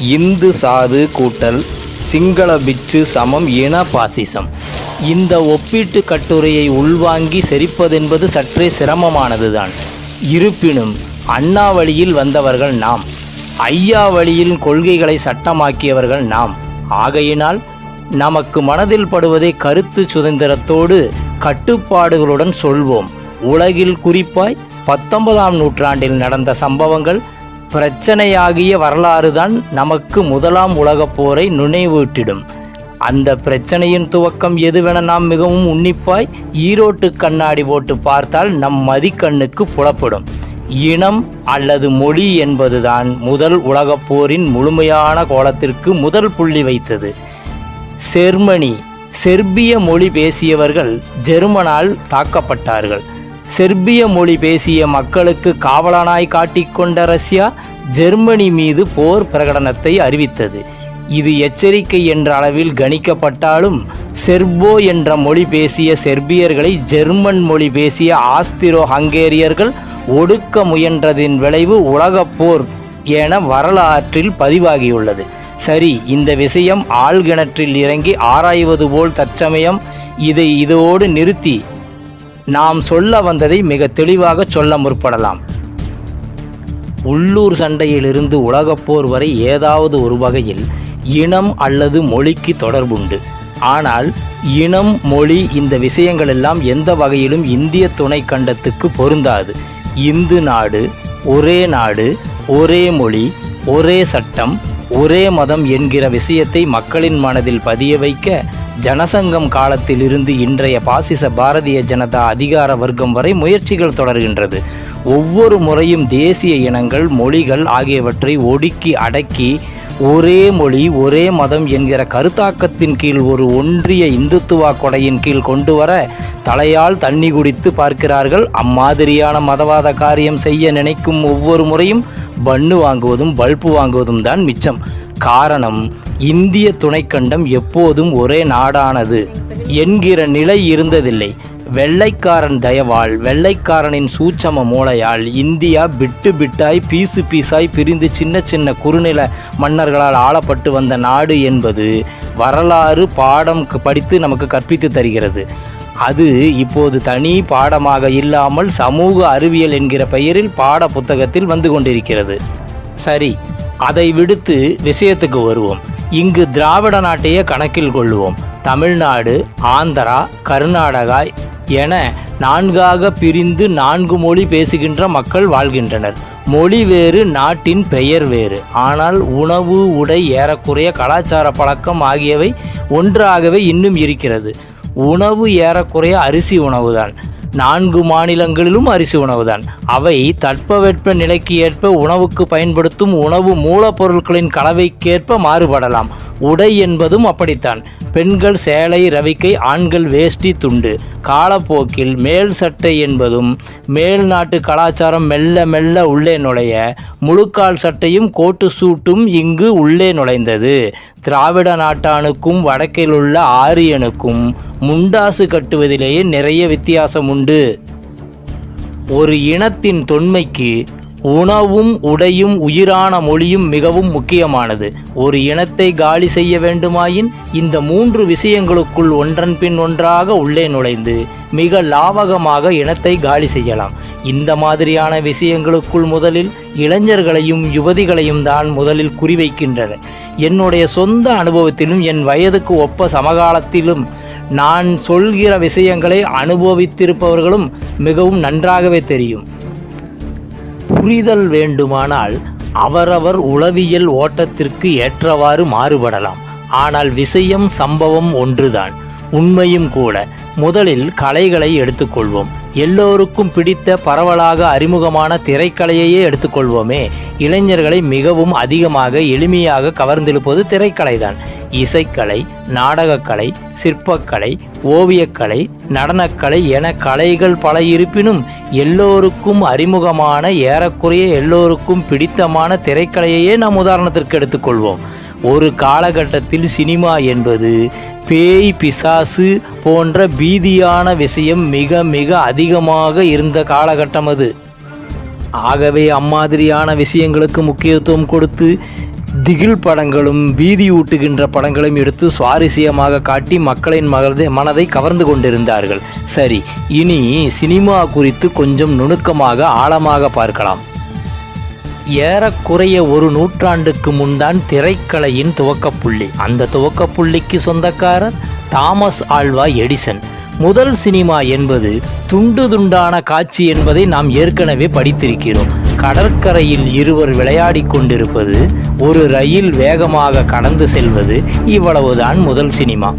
இந்து சாது கூட்டல் சிங்கள பிச்சு சமம் இன பாசிசம். இந்த ஒப்பீட்டு கட்டுரையை உள்வாங்கி செரிப்பதென்பது சற்றே சிரமமானதுதான். இருப்பினும் அண்ணா வழியில் வந்தவர்கள் நாம் ஐயா வழியில் கொள்கைகளை சட்டமாக்கியவர்கள் நாம். ஆகையினால் நமக்கு மனதில் படுவதை கருத்து சுதந்திரத்தோடு கட்டுப்பாடுகளுடன் சொல்வோம். உலகில் குறிப்பாய் பத்தொன்பதாம் நூற்றாண்டில் நடந்த சம்பவங்கள் பிரச்சனையாகிய வரலாறுதான் நமக்கு முதலாம் உலகப் போரை நினைவூட்டிடும். அந்த பிரச்சனையின் துவக்கம் எதுவென நாம் மிகவும் உன்னிப்பாய் ஈரோட்டு கண்ணாடி போட்டு பார்த்தால் நம் மதிக்கண்ணுக்கு புலப்படும். இனம் அல்லது மொழி என்பதுதான் முதல் உலகப் போரின் முழுமையான கோலத்திற்கு முதல் புள்ளி வைத்தது. செர்மனி செர்பிய மொழி பேசியவர்கள் ஜெர்மனால் தாக்கப்பட்டார்கள். செர்பிய மொழி பேசிய மக்களுக்கு காவலனாய் காட்டிக்கொண்ட ரஷ்யா ஜெர்மனி மீது போர் பிரகடனத்தை அறிவித்தது. இது எச்சரிக்கை என்ற அளவில் கணிக்கப்பட்டாலும் செர்போ என்ற மொழி பேசிய செர்பியர்களை ஜெர்மன் மொழி பேசிய ஆஸ்திரோ ஹங்கேரியர்கள் ஒடுக்க முயன்றதின் விளைவு உலகப் போர் என வரலாற்றில் பதிவாகியுள்ளது. சரி இந்த விஷயம் ஆழ்கிணற்றில் இறங்கி ஆராய்வது போல் தற்சமயம் இதை இதோடு நிறுத்தி நாம் சொல்ல வந்ததை மிக தெளிவாக சொல்ல முற்படலாம். உள்ளூர் சண்டையிலிருந்து உலகப்போர் வரை ஏதாவது ஒரு வகையில் இனம் அல்லது மொழிக்கு தொடர்புண்டு. ஆனால் இனம் மொழி இந்த விஷயங்களெல்லாம் எந்த வகையிலும் இந்திய துணை கண்டத்துக்கு பொருந்தாது. இந்து நாடு ஒரே நாடு ஒரே மொழி ஒரே சட்டம் ஒரே மதம் என்கிற விஷயத்தை மக்களின் மனதில் பதிய வைக்க ஜனசங்கம் காலத்திலிருந்து இன்றைய பாசிச பாரதிய ஜனதா அதிகார வர்க்கம் வரை முயற்சிகள் தொடர்கின்றது. ஒவ்வொரு முறையும் தேசிய இனங்கள் மொழிகள் ஆகியவற்றை ஒடுக்கி அடக்கி ஒரே மொழி ஒரே மதம் என்கிற கருத்தாக்கத்தின் கீழ் ஒரு ஒன்றிய இந்துத்துவா கொடையின் கீழ் கொண்டு வர தலையால் தண்ணி குடித்து பார்க்கிறார்கள். அம்மாதிரியான மதவாத காரியம் செய்ய நினைக்கும் ஒவ்வொரு முறையும் பன்னு வாங்குவதும் பல்பு வாங்குவதும் தான் மிச்சம். காரணம் இந்திய துணைக்கண்டம் எப்போதும் ஒரே நாடானது என்கிற நிலை இருந்ததில்லை. வெள்ளைக்காரன் தயவால் வெள்ளைக்காரனின் சூட்சம மூளையால் இந்தியா பிட்டு பிட்டாய் பீசு பீசாய் பிரிந்து சின்ன சின்ன குறுநில மன்னர்களால் ஆளப்பட்டு வந்த நாடு என்பது வரலாறு பாடம் படித்து நமக்கு கற்பித்து தருகிறது. அது இப்போது தனி பாடமாக இல்லாமல் சமூக அறிவியல் என்கிற பெயரில் பாட புத்தகத்தில் வந்து கொண்டிருக்கிறது. சரி அதை விடுத்து விஷயத்துக்கு வருவோம். இங்கு திராவிட நாட்டையே கணக்கில் கொள்வோம். தமிழ்நாடு ஆந்திரா கர்நாடகா என நான்காக பிரிந்து நான்கு மொழி பேசுகின்ற மக்கள் வாழ்கின்றனர். மொழி வேறு நாட்டின் பெயர் வேறு. ஆனால் உணவு உடை ஏறக்குறைய கலாச்சார பழக்கம் ஆகியவை ஒன்றாகவே இன்னும் இருக்கிறது. உணவு ஏறக்குறைய அரிசி உணவுதான். நான்கு மாநிலங்களிலும் அரிசி உணவுதான். அவை தட்பவெட்ப நிலைக்கு ஏற்ப உணவுக்கு பயன்படுத்தும் உணவு மூலப்பொருட்களின் கலவைக்கேற்ப மாறுபடலாம். உடை என்பதும் அப்படித்தான். பெண்கள் சேலை ரவிக்கை ஆண்கள் வேஷ்டி துண்டு. காலப்போக்கில் மேல் சட்டை என்பதும் மேல் நாட்டு கலாச்சாரம் மெல்ல மெல்ல உள்ளே நுழைய முழுக்கால் சட்டையும் கோட்டு சூட்டும் இங்கு உள்ளே நுழைந்தது. திராவிட நாட்டானுக்கும் வடக்கில் உள்ள ஆரியனுக்கும் முண்டாசு கட்டுவதிலேயே நிறைய வித்தியாசம் உண்டு. ஒரு இனத்தின் தொன்மைக்கு உணவும் உடையும் உயிரான மொழியும் மிகவும் முக்கியமானது. ஒரு இனத்தை காலி செய்ய வேண்டுமாயின் இந்த மூன்று விஷயங்களுக்குள் ஒன்றன் பின் ஒன்றாக உள்ளே நுழைந்து மிக லாவகமாக இனத்தை காலி செய்யலாம். இந்த மாதிரியான விஷயங்களுக்குள் முதலில் இளைஞர்களையும் யுவதிகளையும் தான் முதலில் குறிவைக்கின்றன. என்னுடைய சொந்த அனுபவத்திலும் என் வயதுக்கு ஒப்ப சமகாலத்திலும் நான் சொல்கிற விஷயங்களை அனுபவித்திருப்பவர்களும் மிகவும் நன்றாகவே தெரியும். புரிதல் வேண்டுமானால் அவரவர் உளவியல் ஓட்டத்திற்கு ஏற்றவாறு மாறுபடலாம். ஆனால் விஷயம் சம்பவம் ஒன்றுதான். உண்மையும் கூட. முதலில் கலைகளை எடுத்துக்கொள்வோம். எல்லோருக்கும் பிடித்த பரவலாக அறிமுகமான திரைக்கலையையே எடுத்துக்கொள்வோமே. இளைஞர்களை மிகவும் அதிகமாக எளிமையாக கவர்ந்திருப்பது திரைக்கலைதான். இசைக்கலை நாடகக்கலை சிற்பக்கலை ஓவியக்கலை நடனக்கலை என கலைகள் பல இருப்பினும் எல்லோருக்கும் அறிமுகமான ஏறக்குறைய எல்லோருக்கும் பிடித்தமான திரைக்கலையையே நாம் உதாரணத்திற்கு எடுத்துக்கொள்வோம். ஒரு காலகட்டத்தில் சினிமா என்பது பேய் பிசாசு போன்ற பீதியான விஷயம் மிக மிக அதிகமாக இருந்த காலகட்டம் அது. ஆகவே அம்மாதிரியான விஷயங்களுக்கு முக்கியத்துவம் கொடுத்து திகில் படங்களும் பீதி ஊட்டுகின்ற படங்களையும் எடுத்து சுவாரஸ்யமாக காட்டி மக்களின் மனதை மனதை கவர்ந்து கொண்டிருந்தார்கள். சரி இனி சினிமா குறித்து கொஞ்சம் நுணுக்கமாக ஆழமாக பார்க்கலாம். ஏறக்குறைய ஒரு நூற்றாண்டுக்கு முன்தான் திரைக்கலையின் துவக்கப்புள்ளி. அந்த துவக்கப்புள்ளிக்கு சொந்தக்காரர் தாமஸ் ஆல்வா எடிசன். முதல் சினிமா என்பது துண்டு துண்டான காட்சி என்பதை நாம் ஏற்கனவே படித்திருக்கிறோம். கடற்கரையில் இருவர் விளையாடிக் கொண்டிருப்பது ஒரு ரயில் வேகமாக கடந்து செல்வது இவ்வளவுதான் முதல் சினிமா.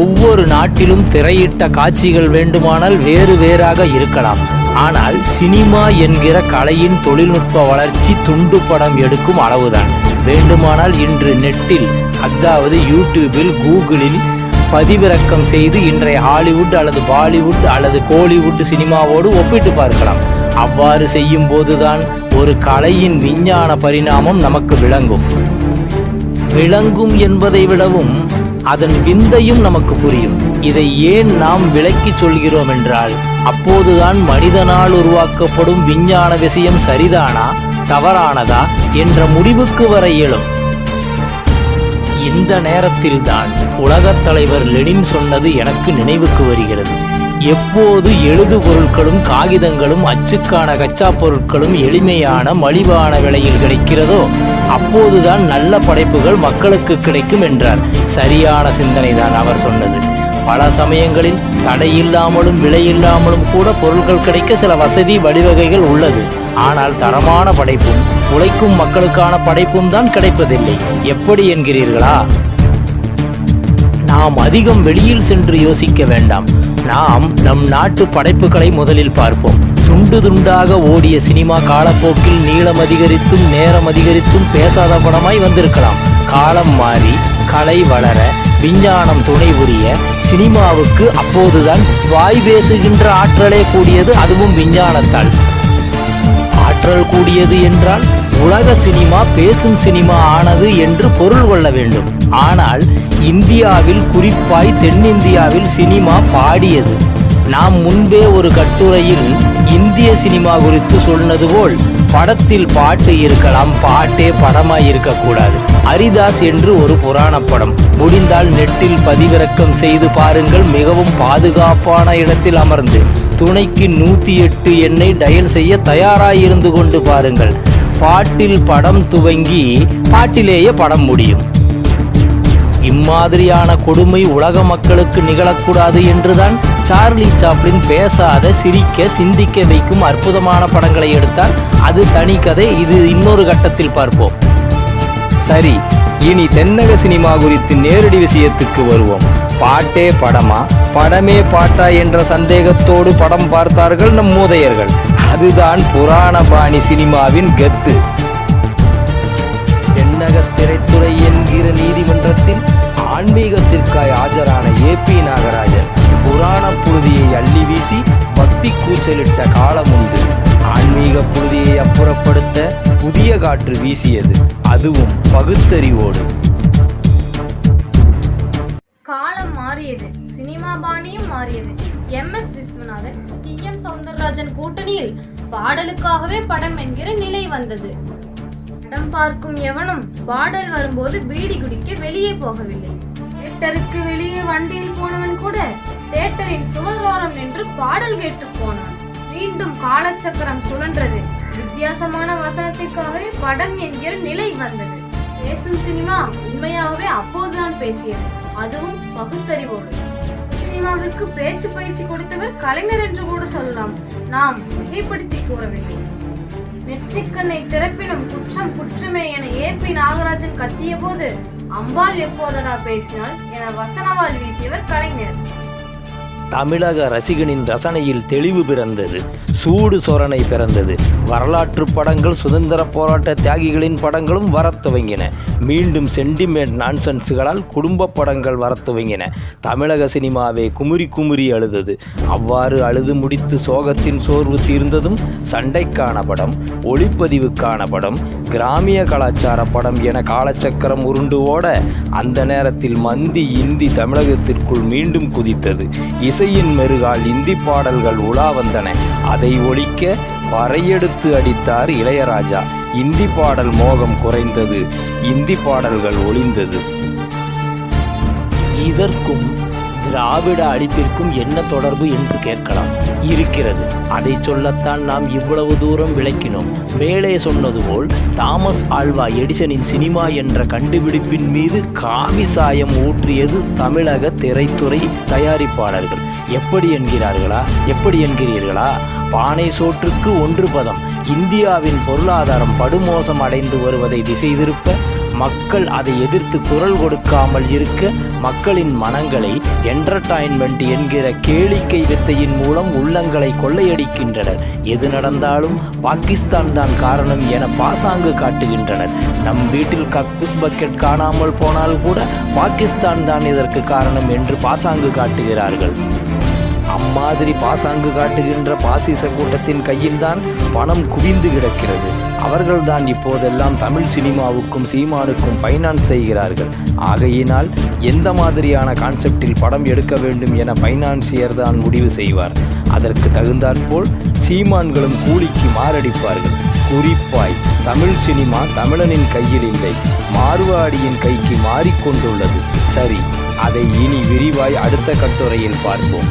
ஒவ்வொரு நாட்டிலும் திரையிட்ட காட்சிகள் வேண்டுமானால் வேறு வேறாக இருக்கலாம். ஆனால் சினிமா என்கிற கலையின் தொழில்நுட்ப வளர்ச்சி துண்டு படம் எடுக்கும் அளவுதான். வேண்டுமானால் இன்று நெட்டில் அதாவது யூடியூபில் கூகுளில் பதிவிறக்கம் செய்து இன்றைய ஹாலிவுட் அல்லது பாலிவுட் அல்லது கோலிவுட் சினிமாவோடு ஒப்பிட்டு பார்க்கலாம். அவ்வாறு செய்யும் போதுதான் ஒரு கலையின் விஞ்ஞான பரிணாமம் நமக்கு விளங்கும். விளங்கும் என்பதை விடவும் அதன் விந்தையும் நமக்கு புரியும். இதை ஏன் நாம் விளக்கி சொல்கிறோம் என்றால் அப்போதுதான் மனிதனால் உருவாக்கப்படும் விஞ்ஞான விஷயம் சரிதானா தவறானதா என்ற முடிவுக்கு வர இயலும். இந்த நேரத்தில்தான் உலகத் தலைவர் லெனின் சொன்னது எனக்கு நினைவுக்கு வருகிறது. எப்போது எழுது பொருட்களும் காகிதங்களும் அச்சுக்கான கச்சா பொருட்களும் எளிமையான மலிவான விலையில் கிடைக்கிறதோ அப்போதுதான் நல்ல படைப்புகள் மக்களுக்கு கிடைக்கும் என்றார். சரியான சிந்தனைதான் அவர் சொன்னது. பல சமயங்களில் தடையில்லாமலும் விலையில்லாமலும் கூட பொருட்கள் கிடைக்க சில வசதி வழிவகைகள் உள்ளது. ஆனால் தரமான படைப்பும் உழைக்கும் மக்களுக்கான படைப்பும் தான் கிடைப்பதில்லை. எப்படி என்கிறீர்களா? நாம் அதிகம் வெளியில் சென்று யோசிக்க வேண்டாம். நாம் நம் நாட்டு படைப்புகளை முதலில் பார்ப்போம். துண்டு துண்டாக ஓடிய சினிமா காலப்போக்கில் நீளம் அதிகரித்தும் நேரம் அதிகரித்தும் பேசாத படமாய் வந்திருக்கலாம். காலம் மாறி கலை வளர விஞ்ஞானம் துணை புரிய சினிமாவுக்கு அப்போதுதான் வாய் பேசுகின்ற ஆற்றலே கூடியது அதுவும் விஞ்ஞானத்தால். ஆற்றல் கூடியது என்றால் உலக சினிமா பேசும் சினிமா ஆனது என்று பொருள் கொள்ள வேண்டும். ஆனால் இந்தியாவில் குறிப்பாய் தென்னிந்தியாவில் சினிமா பாடியது. நாம் முன்பே ஒரு கட்டுரையில் இந்திய சினிமா குறித்து சொன்னது போல் படத்தில் பாட்டு இருக்கலாம் பாட்டே படமாய் இருக்கக்கூடாது. அரிதாஸ் என்று ஒரு புராண படம். முடிந்தால் நெட்டில் பதிவிறக்கம் செய்து பாருங்கள் மிகவும் பாதுகாப்பான இடத்தில் அமர்ந்து. துணைக்கு நூற்றி எட்டு எண்ணை டயல் செய்ய தயாராயிருந்து கொண்டு பாருங்கள். பாட்டில் படம் துவங்கி பாட்டிலேயே படம் முடியும். இம்மாதிரியான கொடுமை உலக மக்களுக்கு நிகழக்கூடாது என்றுதான் சார்லி சாப்ளின் பேசாத சிரிக்க சிந்திக்க வைக்கும் அற்புதமான படங்களை எடுத்தால் அது தனி கதை. இது இன்னொரு கட்டத்தில் பார்ப்போம். சரி இனி தென்னக சினிமா குறித்து நேரடி விஷயத்துக்கு வருவோம். பாட்டே படமா? படமே பாட்டா என்ற சந்தேகத்தோடு படம் பார்த்தார்கள் நம் மூதையர்கள். அதுதான் புராண பாணி சினிமாவின் கத்து. தென்னக திரைத்துறை என்கிற நீதிமன்றத்தில் ஆன்மீகத்திற்காய் ஆஜரான ஏ பி நாகராஜன் புராண புழுதியை அள்ளி வீசி பக்தி கூச்சலிட்ட காலம் உண்டு. ஆன்மீக புழுதியை அப்புறப்படுத்த புதிய காற்று வீசியது. அதுவும் பகுத்தறிவோடு. காலம் மாறியது. சினிமா பாணியும் மாறியது. M S Viswanathan T M Soundararajan கூட்டணியில் பாடலுக்காகவே படம் என்கிற நிலை வந்தது. படம் பார்க்கும் எவனும் பாடல் வரும்போது பீடி குடிக்க வெளியே போகவில்லை. தேட்டருக்கு வெளியே வண்டியில் போனவன் கூட தேட்டரின் சுவரோரம் நின்று பாடல் கேட்டு போனான். மீண்டும் காலச்சக்கரம் சுழன்றது. வித்தியாசமான வசனத்திற்காகவே படம் என்கிற நிலை வந்தது. பேசும் சினிமா உண்மையாகவே அப்போதுதான் பேசியது. அதுவும் பகுத்தறிவோடு. சினிமாவிற்கு பேச்சு பயிற்சி கொடுத்தவர் கலைஞர் என்று கூட சொல்லலாம். நாம் மிகைப்படுத்தி கூறவில்லை. நெற்றிக்கண்ணை திறப்பினும் குற்றம் குற்றமே என ஏ பி நாகராஜன் கத்திய போது அம்பாள் எப்போதடா பேசினாள் என வசனவால் வீசியவர் கலைஞர். தமிழக ரசிகனின் ரசனையில் தெளிவு பிறந்தது. சூடு சொரணை பிறந்தது. வரலாற்று படங்கள் சுதந்திர போராட்ட தியாகிகளின் படங்களும் வரத் துவங்கின. மீண்டும் சென்டிமெண்ட் நான்சென்ஸுகளால் குடும்ப படங்கள் வரத் துவங்கின. தமிழக சினிமாவே குமுறி குமுறி அழுதது. அவ்வாறு அழுது முடித்து சோகத்தின் சோர்வு தீர்ந்ததும் சண்டைக்கான படம் ஒளிப்பதிவுக்கான படம் கிராமிய கலாச்சார படம் என காலச்சக்கரம் உருண்டு ஓட அந்த நேரத்தில் மந்தி இந்தி தமிழகத்திற்குள் மீண்டும் குதித்தது. இசையின் மெருகால் இந்தி பாடல்கள் உலா வந்தன. அதை ஒழிக்க பறையெடுத்து அடித்தார் இளையராஜா. இந்தி பாடல் மோகம் குறைந்தது இந்தி பாடல்கள் ஒளிந்தது இதற்கும் திராவிட அடிப்பிற்கும் என்ன தொடர்பு என்று கேட்கலாம். இருக்கிறது. அதை சொல்லத்தான் நாம் இவ்வளவு தூரம் விளக்கினோம். மேலே சொன்னது போல் தாமஸ் ஆல்வா எடிசனின் சினிமா என்ற கண்டுபிடிப்பின் மீது காவி சாயம் ஊற்றியது தமிழக திரைத்துறை தயாரிப்பாளர்கள். எப்படி என்கிறார்களா? எப்படி என்கிறீர்களா? பானை சோற்றுக்கு ஒன்று பதம். இந்தியாவின் பொருளாதாரம் படுமோசம் அடைந்து வருவதை திசை திருப்ப மக்கள் அதை எதிர்த்து குரல் கொடுக்காமல் இருக்க மக்களின் மனங்களை என்டர்டைன்மெண்ட் என்கிற கேளிக்கை வித்தையின் மூலம் உள்ளங்களை கொள்ளையடிக்கின்றனர். எது நடந்தாலும் பாகிஸ்தான் தான் காரணம் என பாசாங்கு காட்டுகின்றனர். நம் வீட்டில் கக்கூஸ் பக்கெட் காணாமல் போனால் கூட பாகிஸ்தான் தான் இதற்கு காரணம் என்று பாசாங்கு காட்டுகிறார்கள். அம்மாதிரி பாசாங்கு காட்டுகின்ற பாசிச கூட்டத்தின் கையில்தான் பணம் குவிந்து கிடக்கிறது. அவர்கள்தான் இப்போதெல்லாம் தமிழ் சினிமாவுக்கும் சீமானுக்கும் ஃபைனான்ஸ் செய்கிறார்கள். ஆகையினால் எந்த மாதிரியான கான்செப்டில் படம் எடுக்க வேண்டும் என ஃபைனான்சியர் தான் முடிவு செய்வார். அதற்கு தகுந்தாற்போல் சீமான்களும் கூலிக்கு மாரடிப்பார்கள். குறிப்பாய் தமிழ் சினிமா தமிழனின் கையில் இல்லை. மார்வாடியின் கைக்கு மாறிக்கொண்டுள்ளது. சரி அதை இனி விரிவாய் அடுத்த கட்டுரையில் பார்ப்போம்.